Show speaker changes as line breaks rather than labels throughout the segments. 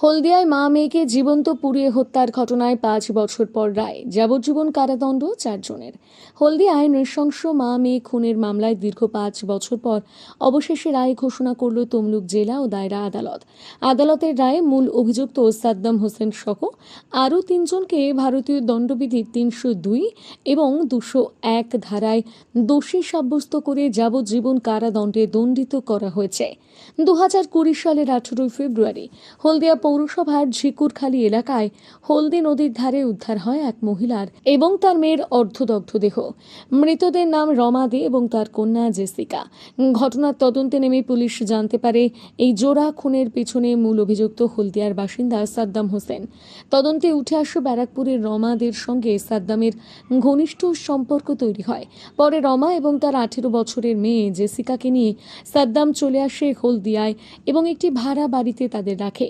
হলদিয়ায় মা মেয়েকে জীবন্ত পুড়িয়ে হত্যার ঘটনায় পাঁচ বছর পর রায়। যাবজ্জীবন কারাদণ্ড চারজনের। হলদিয়ায় নৃশংস মা মেয়ে খুনের মামলায় দীর্ঘ পাঁচ বছর পর অবশেষে রায় ঘোষণা করল তমলুক জেলা ও দায়রা আদালত। আদালতের রায়ে মূল অভিযুক্ত সাদ্দাম হোসেন সহ আরও তিনজনকে ভারতীয় দণ্ডবিধির তিনশো দুই এবং দুশো এক ধারায় দোষী সাব্যস্ত করে যাবজ্জীবন কারাদণ্ডে দণ্ডিত করা হয়েছে। দু হাজার কুড়ি সালের আঠেরোই ফেব্রুয়ারি হলদিয়া পৌরসভার ঝিকুরখালী এলাকায় হলদি নদীর ধারে উদ্ধার হয় এক মহিলার এবং তার মেয়ের অর্ধদগ্ধ দেহ। মৃতদের নাম রমা দে এবং তার কন্যা জেসিকা। ঘটনার তদন্তে নেমে পুলিশ জানতে পারে, এই জোড়া খুনের পিছনে মূল অভিযুক্ত হলদিয়ার বাসিন্দা সাদ্দাম হোসেন। তদন্তে উঠে আসে ব্যারাকপুরের রমাদের সঙ্গে সাদ্দামের ঘনিষ্ঠ সম্পর্ক তৈরি হয়। পরে রমা এবং তার আঠেরো বছরের মেয়ে জেসিকাকে নিয়ে সাদ্দাম চলে আসে হলদিয়ায় এবং একটি ভাড়া বাড়িতে তাদের রাখে।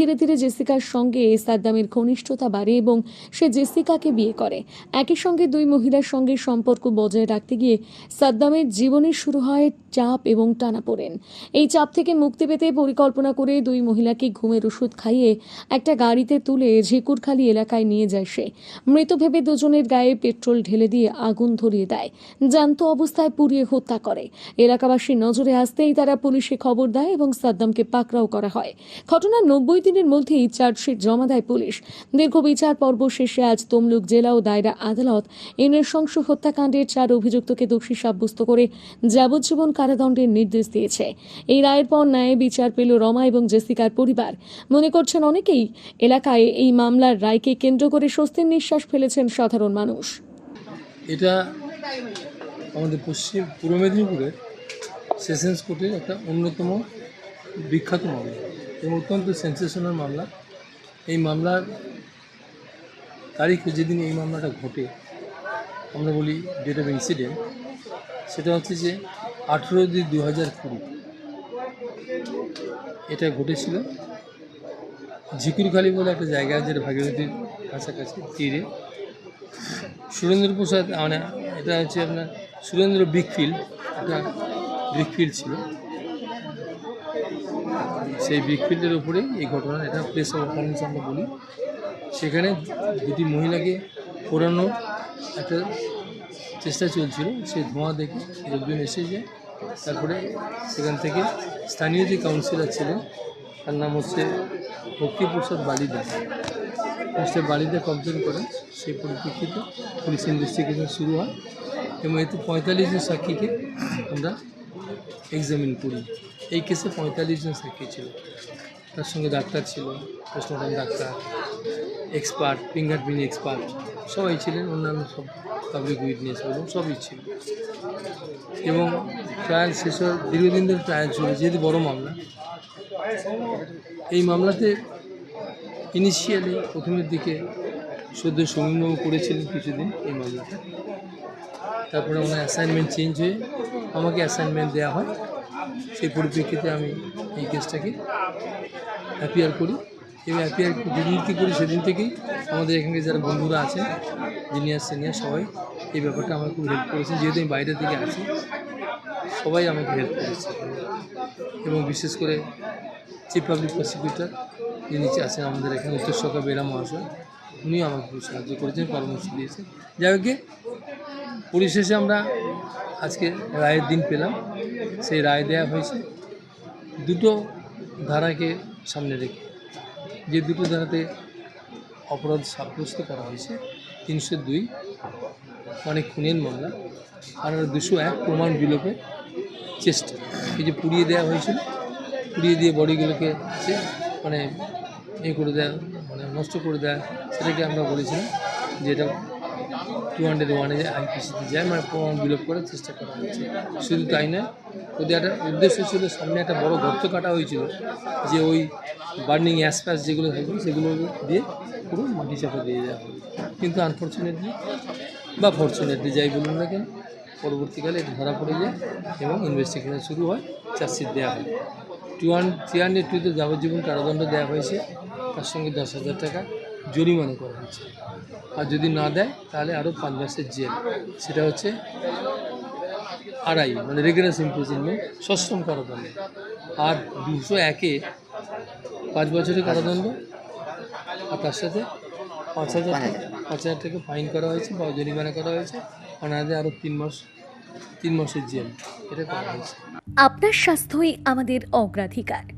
ধীরে ধীরে জেসিকার সঙ্গে সাদ্দামের ঘনিষ্ঠতা বাড়ে এবং সে জেসিকাকে বিয়ে করে। একই সঙ্গে দুই মহিলার সঙ্গে সম্পর্ক বজায় রাখতে গিয়ে সাদ্দামের জীবনে শুরু হয় চাপ এবং টানাপোড়েন। এই চাপ থেকে মুক্তি পেতে পরিকল্পনা করে দুই মহিলাকে ঘুমের ওষুধ খাইয়ে একটা গাড়িতে তুলে ঝিকুরখালী এলাকায় নিয়ে যায় সে। মৃত ভেবে দুজনের গায়ে পেট্রোল ঢেলে দিয়ে আগুন ধরিয়ে দেয়। জ্যান্ত অবস্থায় পুড়িয়ে হত্যা করে। এলাকাবাসীর নজরে আসতেই তারা পুলিশে খবর দেয় এবং সাদ্দামকে পাকড়াও করা হয়। ঘটনার নব্বই দিনের মধ্যেই চার্জশিট জমা দেয় পুলিশ। দীর্ঘ বিচার পর্ব শেষে আজ তমলুক জেলা ও দায়রা আদালত এই নৃশংস হত্যাকাণ্ডের চার অভিযুক্তকে দোষী সাব্যস্ত করে যাবজ্জীবন কারাদণ্ডের নির্দেশ দিয়েছে। এই রায়ের পর ন্যায় বিচার পেল রমা এবং জেসিকার পরিবার। মনে করছেন অনেকেই এলাকায় এই মামলার রায়কে কেন্দ্র করে স্বস্তির নিঃশ্বাস ফেলেছেন সাধারণ মানুষ।
এটা আমাদের পশ্চিম পূর্ব মেদিনীপুরের সেশনস কোর্টের একটা অন্যতম বিখ্যাত মামলা। এবং অত্যন্ত সেন্সেশনাল মামলা। এই মামলার তারিখ যেদিন এই মামলাটা ঘটে, আমরা বলি ডেট অফ ইনসিডেন্ট সেটা হচ্ছে যে আঠেরো দুই দু হাজার কুড়ি। এটা ঘটেছিল ঝিকুরখালি বলে একটা জায়গা আছে, যেটা ভাগীরথীর কাছাকাছি, তীরে। সুরেন্দ্র প্রসাদ মানে এটা হচ্ছে আপনার সুরেন্দ্র ব্রিকফিল্ড, একটা ব্রিকফিল্ড ছিল। সেই ব্রিকফিল্ডের উপরেই এই ঘটনা, এটা প্লেস অফ অফারেন্স আমরা বলি। সেখানে দুটি মহিলাকে পোড়ানো একটা চেষ্টা চলছিল। সেই ধোঁয়া দেখে লোকজন এসে যায় তারপরে সেখান থেকে স্থানীয় যে কাউন্সিলর ছিলেন, তার নাম হচ্ছে ভক্তিপ্রসাদ বালিদাস মিস্টার বালিদা কমপ্লেন করেন। সেই পরিপ্রেক্ষিতে পুলিশ ইনভেস্টিগেশন শুরু হয়। এবং এতে পঁয়তাল্লিশ জন সাক্ষীকে আমরা এক্সামিন করি। এই কেসে পঁয়তাল্লিশ জন সাক্ষী ছিল। তার সঙ্গে ডাক্তার ছিল postmortem doctor expert fingerprint expert সবাই ছিলেন, অন্যান্য সব পাবলিক উইটনেস এবং সবই ছিল। এবং ট্রায়াল শেষ হওয়ার, দীর্ঘদিন ধরে ট্রায়াল চলে যেহেতু বড় মামলা। এই মামলাতে ইনিশিয়ালি প্রথমের দিকে সদ্য সমীমবাবু করেছিলেন কিছুদিন এই মামলাটা তারপরে ওনার অ্যাসাইনমেন্ট চেঞ্জ হয়ে আমাকে অ্যাসাইনমেন্ট দেওয়া হয়। সেই পরিপ্রেক্ষিতে আমি এই কেসটাকে অ্যাপিয়ার করি। এবং অ্যাপিয়ার যেদিন থেকে করি সেদিন থেকেই। আমাদের এখানকার যারা বন্ধুরা আছেন জুনিয়র সিনিয়র সবাই এই ব্যাপারটা আমাকে খুব হেল্প করেছেন। যেহেতু আমি বাইরে থেকে আছি, সবাই আমাকে হেল্প করেছে। এবং বিশেষ করে চিফ পাবলিক প্রসিকিউটর যিনি আছেন আমাদের এখানে উত্তর সরকার বেরা মহাশয়, উনিও আমাকে সাহায্য করেছেন, পরামর্শ দিয়েছেন। যাই হোক পরিশেষে আমরা আজকে রায়ের দিন পেলাম। সেই রায় দেওয়া হয়েছে। দুটো ধারাকে সামনে রেখে যে দুটো ধারাতে অপরাধ সাব্যস্ত করা হয়েছে, তিনশো দুই অনেক খুনের মামলা, আর দুশো এক প্রমাণ বিলোপের চেষ্টা। এই যে পুড়িয়ে দেওয়া হয়েছিল, পুড়িয়ে দিয়ে বডিগুলোকে সে মানে এ করে দেয় মানে নষ্ট করে দেয়, সেটাকে আমরা বলেছিলাম যে এটা টু হান্ড্রেড ওয়ানে আইপিসিতে যায় মানে প্রমাণ বিলোপ করার চেষ্টা করা হয়েছে। শুধু তাই নয়, ওদের একটা উদ্দেশ্য ছিল, সামনে একটা বড় গর্ত কাটা হয়েছিল, যে ওই বার্নিং অ্যাসপ্যাস যেগুলো থাকবে, সেগুলো দিয়ে পুরো মাটি চাপা দিয়ে দেওয়া হবে। কিন্তু আনফর্চুনেটলি বা ফর্চুনেটলি যাই বলুন না কেন, পরবর্তীকালে এটা ধরা পড়ে যায় এবং ইনভেস্টিগেশন শুরু হয় চার্জশিট দেওয়া হয়। টু হান্ড্রেড থ্রি হান্ড্রেড টুতে যাবজ্জীবন কারাদণ্ড দেওয়া হয়েছে, তার সঙ্গে দশ হাজার টাকা জরিমানা করা হয়েছে। আর যদি না দেয় তাহলে আরও পাঁচ মাসের জেল। সেটা হচ্ছে আড়াই মানে রেগুলার ইমপ্রিজনমেন্ট সশ্রম কারাদণ্ড। আর দুশো একে পাঁচ বছরের কারাদণ্ড আর তার সাথে পাঁচ হাজার
পাঁচ
পাঁচ হাজার টাকা ফাইন করা হয়েছে বা জরিমানা করা হয়েছে। অনাদের আরও তিন মাস তিন মাসের জেল। এটা করা হয়েছে।
আপনার স্বাস্থ্যই আমাদের অগ্রাধিকার।